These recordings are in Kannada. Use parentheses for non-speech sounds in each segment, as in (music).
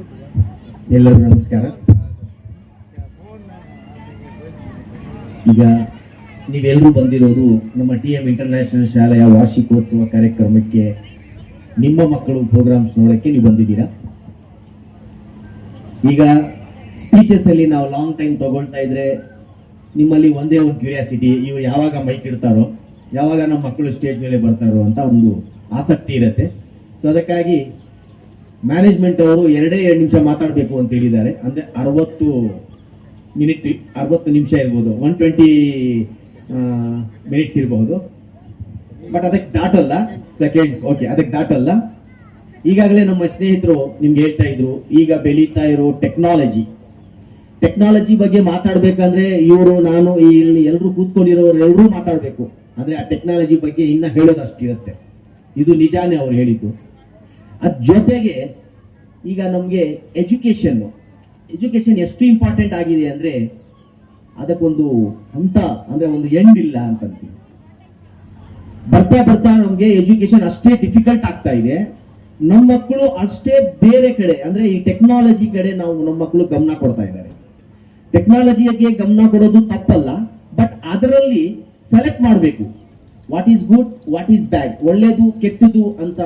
ಎಲ್ಲರಿಗೂ ನಮಸ್ಕಾರ. ಈಗ ನೀವೆಲ್ಲರೂ ಬಂದಿರೋದು ನಮ್ಮ ಟಿ ಎಂ ಇಂಟರ್ನ್ಯಾಷನಲ್ ಶಾಲೆಯ ವಾರ್ಷಿಕೋತ್ಸವ ಕಾರ್ಯಕ್ರಮಕ್ಕೆ ನಿಮ್ಮ ಮಕ್ಕಳು ಪ್ರೋಗ್ರಾಮ್ಸ್ ನೋಡೋಕ್ಕೆ ನೀವು ಬಂದಿದ್ದೀರಾ? ಈಗ ಸ್ಪೀಚಸ್ ಅಲ್ಲಿ ನಾವು ಲಾಂಗ್ ಟೈಮ್ ತಗೊಳ್ತಾ ಇದ್ರೆ ನಿಮ್ಮಲ್ಲಿ ಒಂದೇ ಒಂದು ಕ್ಯೂರಿಯಾಸಿಟಿ ಇವ್ರು ಯಾವಾಗ ಮೈಕ್ ಇಡ್ತಾರೋ, ಯಾವಾಗ ನಮ್ಮ ಮಕ್ಕಳು ಸ್ಟೇಜ್ ಮೇಲೆ ಬರ್ತಾರೋ ಅಂತ ಒಂದು ಆಸಕ್ತಿ ಇರುತ್ತೆ. ಸೊ ಅದಕ್ಕಾಗಿ ಮ್ಯಾನೇಜ್ಮೆಂಟ್ ಅವರು ಎರಡೇ ಎರಡು ನಿಮಿಷ ಮಾತಾಡಬೇಕು ಅಂತ ಹೇಳಿದ್ದಾರೆ. ಅಂದರೆ ಅರವತ್ತು ಮಿನಿಟ್ ಅರವತ್ತು ನಿಮಿಷ ಇರ್ಬೋದು. ಒನ್ ಟ್ವೆಂಟಿ ಮಿನಿಟ್ಸ್ ಇರಬಹುದು ಬಟ್ ಅದಕ್ಕೆ ದಾಟಲ್ಲ. ಸೆಕೆಂಡ್ಸ್ ಓಕೆ ಅದಕ್ಕೆ ದಾಟಲ್ಲ. ಈಗಾಗಲೇ ನಮ್ಮ ಸ್ನೇಹಿತರು ನಿಮ್ಗೆ ಹೇಳ್ತಾ ಇದ್ರು, ಈಗ ಬೆಳೀತಾ ಇರೋ ಟೆಕ್ನಾಲಜಿ ಟೆಕ್ನಾಲಜಿ ಬಗ್ಗೆ ಮಾತಾಡಬೇಕಂದ್ರೆ ಇವರು, ನಾನು ಇಲ್ಲಿ ಎಲ್ಲರೂ ಕೂತ್ಕೊಂಡಿರೋರು ಎಲ್ಲರೂ ಮಾತಾಡಬೇಕು. ಅಂದರೆ ಆ ಟೆಕ್ನಾಲಜಿ ಬಗ್ಗೆ ಇನ್ನೂ ಹೇಳೋದಷ್ಟಿರುತ್ತೆ. ಇದು ನಿಜಾನೇ ಅವ್ರು ಹೇಳಿದ್ದು. ಅದ್ ಜೊತೆಗೆ ಈಗ ನಮಗೆ ಎಜುಕೇಶನ್ ಎಜುಕೇಶನ್ ಎಷ್ಟು ಇಂಪಾರ್ಟೆಂಟ್ ಆಗಿದೆ ಅಂದ್ರೆ ಅದಕ್ಕೊಂದು ಹಂತ, ಅಂದ್ರೆ ಒಂದು ಎಂಡ್ ಇಲ್ಲ ಅಂತಂತೀವಿ. ಬರ್ತಾ ಬರ್ತಾ ನಮಗೆ ಎಜುಕೇಶನ್ ಅಷ್ಟೇ ಡಿಫಿಕಲ್ಟ್ ಆಗ್ತಾ ಇದೆ. ನಮ್ಮ ಮಕ್ಕಳು ಅಷ್ಟೇ ಬೇರೆ ಕಡೆ, ಅಂದ್ರೆ ಈ ಟೆಕ್ನಾಲಜಿ ಕಡೆ ನಾವು ನಮ್ಮ ಮಕ್ಕಳು ಗಮನ ಕೊಡ್ತಾ ಇದ್ದಾರೆ. ಟೆಕ್ನಾಲಜಿಗೆ ಗಮನ ಕೊಡೋದು ತಪ್ಪಲ್ಲ ಬಟ್ ಅದರಲ್ಲಿ ಸೆಲೆಕ್ಟ್ ಮಾಡಬೇಕು. What is good what is bad ಒಳ್ಳೇದು, ಕೆಟ್ಟದು ಅಂತ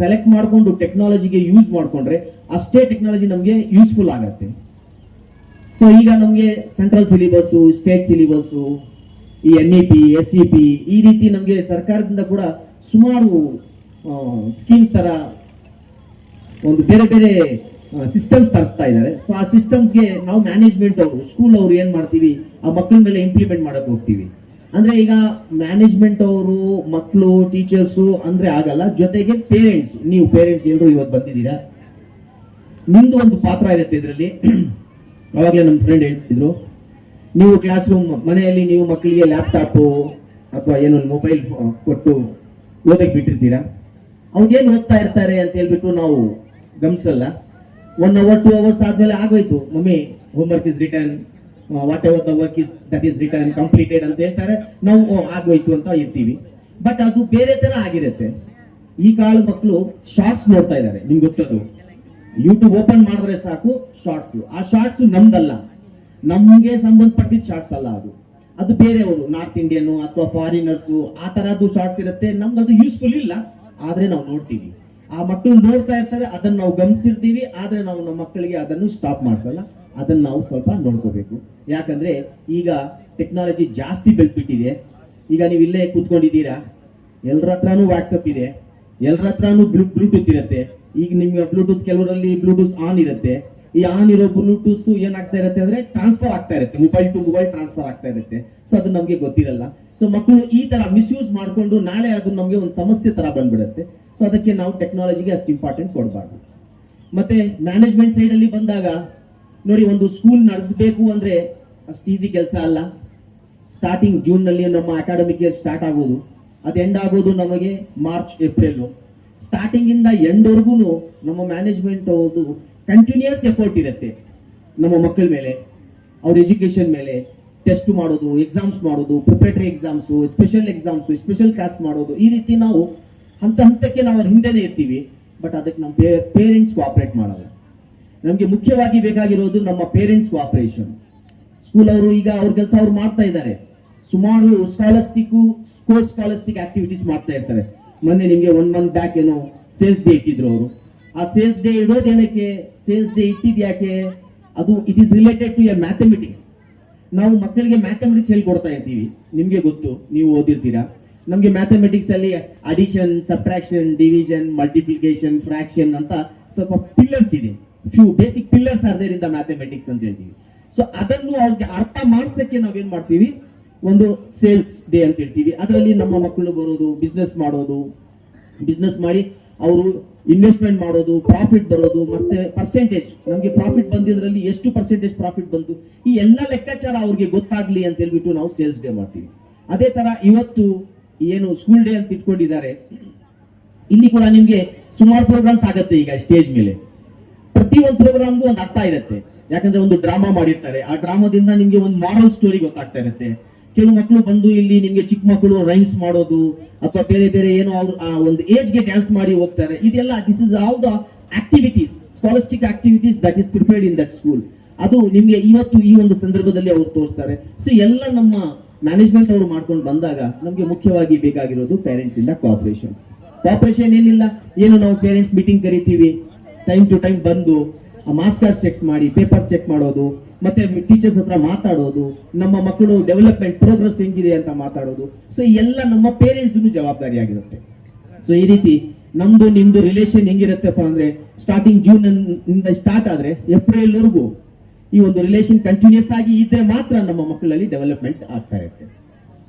ಸೆಲೆಕ್ಟ್ ಮಾಡಿಕೊಂಡು ಟೆಕ್ನಾಲಜಿಗೆ ಯೂಸ್ ಮಾಡಿಕೊಂಡ್ರೆ ಅಷ್ಟೇ ಟೆಕ್ನಾಲಜಿ ನಮಗೆ ಯೂಸ್ಫುಲ್ ಆಗುತ್ತೆ. ಸೊ ಈಗ ನಮಗೆ ಸೆಂಟ್ರಲ್ ಸಿಲಿಬಸ್ಸು ಸ್ಟೇಟ್ ಸಿಲಿಬಸ್ಸು ಈ N E P S E P ಈ ರೀತಿ ನಮಗೆ ಸರ್ಕಾರದಿಂದ ಕೂಡ ಸುಮಾರು ಸ್ಕೀಮ್ಸ್ ತರ ಒಂದು ಬೇರೆ ಬೇರೆ ಸಿಸ್ಟಮ್ಸ್ ತರಿಸ್ತಾ ಇದ್ದಾರೆ. ಸೊ ಆ ಸಿಸ್ಟಮ್ಸ್ಗೆ ನಾವು ಮ್ಯಾನೇಜ್ಮೆಂಟ್ ಅವರು ಸ್ಕೂಲ್ ಅವರು ಏನು ಮಾಡ್ತೀವಿ, ಆ ಮಕ್ಕಳ ಮೇಲೆ ಇಂಪ್ಲಿಮೆಂಟ್ ಮಾಡಕ್ ಹೋಗ್ತೀವಿ. ಅಂದ್ರೆ ಈಗ ಮ್ಯಾನೇಜ್ಮೆಂಟ್ ಅವರು ಮಕ್ಕಳು ಟೀಚರ್ಸು ಅಂದ್ರೆ ಆಗಲ್ಲ, ಜೊತೆಗೆ ಪೇರೆಂಟ್ಸ್ ನೀವು ಪೇರೆಂಟ್ಸ್ ಎಲ್ಲರೂ ಇವತ್ತು ಬಂದಿದ್ದೀರಾ? ನಿಮ್ದು ಒಂದು ಪಾತ್ರ ಇರುತ್ತೆ ಇದರಲ್ಲಿ. (clears throat) ಅವಾಗಲೇ ನಮ್ಮ ಫ್ರೆಂಡ್ ಹೇಳ್ತಿದ್ರು, ನೀವು ಕ್ಲಾಸ್ ರೂಮ್ ಮನೆಯಲ್ಲಿ ನೀವು ಮಕ್ಕಳಿಗೆ ಲ್ಯಾಪ್ಟಾಪು ಅಥವಾ ಏನೊಂದು ಮೊಬೈಲ್ ಕೊಟ್ಟು ಓದಕ್ಕೆ ಬಿಟ್ಟಿರ್ತೀರಾ? ಅವ್ನಿಗೇನು ಓದ್ತಾ ಇರ್ತಾರೆ ಅಂತ ಹೇಳ್ಬಿಟ್ಟು ನಾವು ಗಮನಿಸಲ್ಲ. ಒನ್ ಅವರ್ ಟೂ ಅವರ್ಸ್ ಆದ್ಮೇಲೆ ಆಗೋಯ್ತು. Mummy homework is return whatever the work is that is return completed ಅಂತ ಹೇಳ್ತಾರೆ, ನಾವು ಆಗೋಯ್ತು ಅಂತ ಇರ್ತೀವಿ ಬಟ್ ಅದು ಬೇರೆ ತರ ಆಗಿರುತ್ತೆ. ಈ ಕಾಲ ಮಕ್ಕಳು ಶಾರ್ಟ್ಸ್ ನೋಡ್ತಾ ಇದ್ದಾರೆ, ನಿಮ್ಗೆ ಗೊತ್ತದು. ಯೂಟ್ಯೂಬ್ ಓಪನ್ ಮಾಡಿದ್ರೆ ಸಾಕು ಶಾರ್ಟ್ಸ್ ಆ ಶಾರ್ಟ್ಸ್ ನಮ್ದಲ್ಲ. ನಮ್ಗೆ ಸಂಬಂಧಪಟ್ಟಿದ್ದ ಶಾರ್ಟ್ಸ್ ಅಲ್ಲ ಅದು. ಅದು ಬೇರೆಯವರು ನಾರ್ತ್ ಇಂಡಿಯನ್ ಅಥವಾ ಫಾರಿನರ್ಸು ಆ ತರದ್ದು ಶಾರ್ಟ್ಸ್ ಇರುತ್ತೆ. ನಮ್ಗೆ ಅದು ಯೂಸ್ಫುಲ್ ಇಲ್ಲ. ಆದ್ರೆ ನಾವು ನೋಡ್ತೀವಿ. ಆ ಮಕ್ಕಳು ನೋಡ್ತಾ ಇರ್ತಾರೆ, ಅದನ್ನ ನಾವು ಗಮನಿಸಿರ್ತೀವಿ. ಆದ್ರೆ ನಾವು ನಮ್ಮ ಮಕ್ಕಳಿಗೆ ಅದನ್ನು ಸ್ಟಾಪ್ ಮಾಡಿಸಲ್ಲ. ಅದನ್ನ ನಾವು ಸ್ವಲ್ಪ ನೋಡ್ಕೋಬೇಕು. ಯಾಕಂದ್ರೆ ಈಗ ಟೆಕ್ನಾಲಜಿ ಜಾಸ್ತಿ ಬೆಳೆದ್ಬಿಟ್ಟಿದೆ. ಈಗ ನೀವು ಇಲ್ಲೇ ಕೂತ್ಕೊಂಡಿದ್ದೀರಾ? ಎಲ್ಲರ ಹತ್ರನೂ ವಾಟ್ಸಪ್ ಇದೆ. ಎಲ್ಲರ ಹತ್ರನೂ ಬ್ಲೂಟೂತ್ ಇರುತ್ತೆ. ಈಗ ನಿಮಗೆ ಬ್ಲೂಟೂತ್ ಕೆಲವರಲ್ಲಿ ಬ್ಲೂಟೂತ್ ಆನ್ ಇರುತ್ತೆ. ಈ ಆನ್ ಇರೋ ಬ್ಲೂಟೂತ್ ಏನಾಗ್ತಾ ಇರುತ್ತೆ ಅಂದ್ರೆ ಟ್ರಾನ್ಸ್ಫರ್ ಆಗ್ತಾ ಇರುತ್ತೆ. ಮೊಬೈಲ್ ಟು ಮೊಬೈಲ್ ಟ್ರಾನ್ಸ್ಫರ್ ಆಗ್ತಾ ಇರುತ್ತೆ. ಸೊ ಅದು ನಮಗೆ ಗೊತ್ತಿರಲ್ಲ. ಸೊ ಮಕ್ಕಳು ಈ ತರ ಮಿಸ್ಯೂಸ್ ಮಾಡಿಕೊಂಡು ನಾಳೆ ಅದು ನಮಗೆ ಒಂದು ಸಮಸ್ಯೆ ತರ ಬಂದ್ಬಿಡುತ್ತೆ. ಸೊ ಅದಕ್ಕೆ ನಾವು ಟೆಕ್ನಾಲಜಿಗೆ ಅಷ್ಟು ಇಂಪಾರ್ಟೆಂಟ್ ಕೊಡಬಾರ್ದು. ಮತ್ತೆ ಮ್ಯಾನೇಜ್ಮೆಂಟ್ ಸೈಡ್ ಅಲ್ಲಿ ಬಂದಾಗ ನೋಡಿ, ಒಂದು ಸ್ಕೂಲ್ ನಡೆಸಬೇಕು ಅಂದ್ರೆ ಅಷ್ಟು ಈಸಿ ಕೆಲಸ ಅಲ್ಲ. ಸ್ಟಾರ್ಟಿಂಗ್ ಜೂನ್ನಲ್ಲಿ ನಮ್ಮ ಅಕಾಡೆಮಿಕ್ ಇಯರ್ ಸ್ಟಾರ್ಟ್ ಆಗೋದು. ಅದು ಎಂಡ್ ಆಗೋದು ನಮಗೆ ಮಾರ್ಚ್ ಏಪ್ರಿಲ್ ಸ್ಟಾರ್ಟಿಂಗ್ ಇಂದ ಎಂಡ್ವರೆಗೂ ನಮ್ಮ ಮ್ಯಾನೇಜ್ಮೆಂಟ್ ಅವರು ಕಂಟಿನ್ಯೂಸ್ ಎಫರ್ಟ್ ಇರುತ್ತೆ ನಮ್ಮ ಮಕ್ಕಳ ಮೇಲೆ, ಅವ್ರ ಎಜುಕೇಶನ್ ಮೇಲೆ. ಟೆಸ್ಟ್ ಮಾಡೋದು ಎಕ್ಸಾಮ್ಸ್ ಮಾಡೋದು preparatory exams special exams special class ಮಾಡೋದು. ಈ ರೀತಿ ನಾವು ಹಂತ ಹಂತಕ್ಕೆ ನಾವು ಅವ್ರ ಹಿಂದೆನೇ ಇರ್ತೀವಿ. ಬಟ್ ಅದಕ್ಕೆ ನಮ್ಮ ಪೇರೆಂಟ್ಸ್ ಕೋಆಪರೇಟ್ ಮಾಡಲ್ಲ ನಮಗೆ ಮುಖ್ಯವಾಗಿ ಬೇಕಾಗಿರೋದು ನಮ್ಮ ಪೇರೆಂಟ್ಸ್ ಕೋಆಪರೇಷನ್ ಸ್ಕೂಲ್ ಅವರು ಈಗ ಅವ್ರ ಕೆಲಸ ಅವ್ರು ಮಾಡ್ತಾ ಇದ್ದಾರೆ. ಸುಮಾರು ಸ್ಕಾಲಸ್ಟಿಕ್ ಕೋರ್ಸ್ ಸ್ಕಾಲರ್ಸ್ಟಿಕ್ ಆಕ್ಟಿವಿಟೀಸ್ ಮಾಡ್ತಾ ಇರ್ತಾರೆ. ಮೊನ್ನೆ ನಿಮಗೆ ಒನ್ ಮಂತ್ ಬ್ಯಾಕ್ ಏನೋ ಸೇಲ್ಸ್ ಡೇ ಇಟ್ಟಿದ್ರು ಅವರು. ಆ ಸೇಲ್ಸ್ ಡೇ ಇಡೋದು ಏನಕ್ಕೆ? ಸೇಲ್ಸ್ ಡೇ ಇಟ್ಟಿದ್ ಯಾಕೆ? ಅದು it is related to a mathematics ನಾವು ಮಕ್ಕಳಿಗೆ ಮ್ಯಾಥಮೆಟಿಕ್ಸ್ ಹೇಳ್ಕೊಡ್ತಾ ಇರ್ತೀವಿ. ನಿಮಗೆ ಗೊತ್ತು, ನೀವು ಓದಿರ್ತೀರಾ? ನಮಗೆ ಮ್ಯಾಥಮೆಟಿಕ್ಸ್ ಅಲ್ಲಿ addition subtraction division multiplication fraction ಅಂತ ಸ್ವಲ್ಪ ಪಿಲ್ಲರ್ಸ್ ಇದೆ. Few basic pillars are there in the mathematics ಅಂತ ಹೇಳ್ತೀವಿ ಸೊ ಅದನ್ನು ಅವ್ರಿಗೆ ಅರ್ಥ ಮಾಡಿಸಕ್ಕೆ ನಾವೇನ್ ಮಾಡ್ತೀವಿ? ಒಂದು ಸೇಲ್ಸ್ ಡೇ ಅಂತ ಹೇಳ್ತೀವಿ. ಅದರಲ್ಲಿ ನಮ್ಮ ಮಕ್ಕಳು ಬರೋದು ಬಿಸ್ನೆಸ್ ಮಾಡೋದು ಬಿಸ್ನೆಸ್ ಮಾಡಿ ಅವರು ಇನ್ವೆಸ್ಟ್ಮೆಂಟ್ ಮಾಡೋದು ಪ್ರಾಫಿಟ್ ಬರೋದು, ಮತ್ತೆ ಪರ್ಸೆಂಟೇಜ್ ನಮಗೆ ಪ್ರಾಫಿಟ್ ಬಂದಿದ್ರಲ್ಲಿ ಎಷ್ಟು ಪರ್ಸೆಂಟೇಜ್ ಪ್ರಾಫಿಟ್ ಬಂತು? ಈ ಎಲ್ಲ ಲೆಕ್ಕಾಚಾರ ಅವ್ರಿಗೆ ಗೊತ್ತಾಗ್ಲಿ ಅಂತ ಹೇಳ್ಬಿಟ್ಟು ನಾವು ಸೇಲ್ಸ್ ಡೇ ಮಾಡ್ತೀವಿ. ಅದೇ ತರ ಇವತ್ತು ಏನು ಸ್ಕೂಲ್ ಡೇ ಅಂತ ಇಟ್ಕೊಂಡಿದ್ದಾರೆ, ಇಲ್ಲಿ ಕೂಡ ನಿಮ್ಗೆ ಸುಮಾರು ಪ್ರೋಗ್ರಾಮ್ಸ್ ಆಗತ್ತೆ ಈಗ ಸ್ಟೇಜ್ ಮೇಲೆ. ಪ್ರತಿ ಒಂದು ಪ್ರೋಗ್ರಾಮ್ಗೂ ಒಂದು ಅರ್ಥ ಇರುತ್ತೆ. ಯಾಕಂದ್ರೆ ಒಂದು ಡ್ರಾಮಾ ಮಾಡಿರ್ತಾರೆ. ಆ ಡ್ರಾಮಾದಿಂದ ನಿಮ್ಗೆ ಒಂದು ಮಾರಲ್ ಸ್ಟೋರಿ ಗೊತ್ತಾಗ್ತಾ ಇರುತ್ತೆ. ಕೆಲವು ಮಕ್ಕಳು ಬಂದು ಇಲ್ಲಿ ನಿಮ್ಗೆ ಚಿಕ್ಕ ಮಕ್ಕಳು ರೈಮ್ಸ್ ಮಾಡೋದು, ಅಥವಾ ಬೇರೆ ಬೇರೆ ಏನೋ ಅವ್ರು, ಆ, ಒಂದು ಏಜ್ಗೆ ಡ್ಯಾನ್ಸ್ ಮಾಡಿ ಹೋಗ್ತಾರೆ. ಇದೆಲ್ಲ this is all the activities scholastic activities that is prepared in that school ಅದು ನಿಮ್ಗೆ ಇವತ್ತು ಈ ಒಂದು ಸಂದರ್ಭದಲ್ಲಿ ಅವ್ರು ತೋರಿಸ್ತಾರೆ. ಸೊ ಎಲ್ಲ ನಮ್ಮ ಮ್ಯಾನೇಜ್ಮೆಂಟ್ ಅವರು ಮಾಡ್ಕೊಂಡು ಬಂದಾಗ ನಮಗೆ ಮುಖ್ಯವಾಗಿ ಬೇಕಾಗಿರೋದು ಪೇರೆಂಟ್ಸ್ ಇಂದ ಕೋಆಪರೇಷನ್ ಕೋಆಪರೇಷನ್ ಏನಿಲ್ಲ? ಏನು ನಾವು ಪೇರೆಂಟ್ಸ್ ಮೀಟಿಂಗ್ ಕರಿತೀವಿ? ಟೈಮ್ ಟು ಟೈಮ್ ಬಂದು ಮಾಸ್ ಕಾರ್ಡ್ ಚೆಕ್ಸ್ ಮಾಡಿ ಪೇಪರ್ ಚೆಕ್ ಮಾಡೋದು, ಮತ್ತೆ ಟೀಚರ್ಸ್ ಹತ್ರ ಮಾತಾಡೋದು, ನಮ್ಮ ಮಕ್ಕಳು ಡೆವಲಪ್ಮೆಂಟ್ ಪ್ರೋಗ್ರೆಸ್ ಹೆಂಗಿದೆ ಅಂತ ಮಾತಾಡೋದು. ಸೊ ಎಲ್ಲ ನಮ್ಮ ಪೇರೆಂಟ್ಸ್ದು ಜವಾಬ್ದಾರಿಯಾಗಿರುತ್ತೆ ಸೊ ಈ ರೀತಿ ನಮ್ದು, ನಿಮ್ದು ರಿಲೇಷನ್ ಹೆಂಗಿರುತ್ತಪ್ಪ ಅಂದ್ರೆ ಸ್ಟಾರ್ಟಿಂಗ್ ಜೂನ್ ಇಂದ ಸ್ಟಾರ್ಟ್ ಆದ್ರೆ ಏಪ್ರಿಲ್ ವರೆಗೂ ಈ ಒಂದು ರಿಲೇಷನ್ ಕಂಟಿನ್ಯೂಸ್ ಆಗಿ ಇದ್ರೆ ಮಾತ್ರ ನಮ್ಮ ಮಕ್ಕಳಲ್ಲಿ ಡೆವಲಪ್ಮೆಂಟ್ ಆಗ್ತಾ ಇರುತ್ತೆ.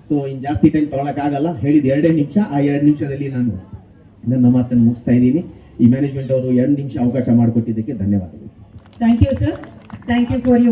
ಸೊ ಇನ್ ಜಾಸ್ತಿ ಟೈಮ್ ತಗೊಳಕ್ ಆಗಲ್ಲ ಹೇಳಿದ ಎರಡೇ ನಿಮಿಷ. ಆ ಎರಡು ನಿಮಿಷದಲ್ಲಿ ನಾನು ನನ್ನ ಮಾತನ್ನು ಮುಗಿಸ್ತಾ ಇದ್ದೀನಿ. ಈ ಮ್ಯಾನೇಜ್ಮೆಂಟ್ ಅವರು ಎರಡು ನಿಮಿಷ ಅವಕಾಶ ಮಾಡಿಕೊಟ್ಟಿದ್ದಕ್ಕೆ ಧನ್ಯವಾದಗಳು. Thank you sir thank you for you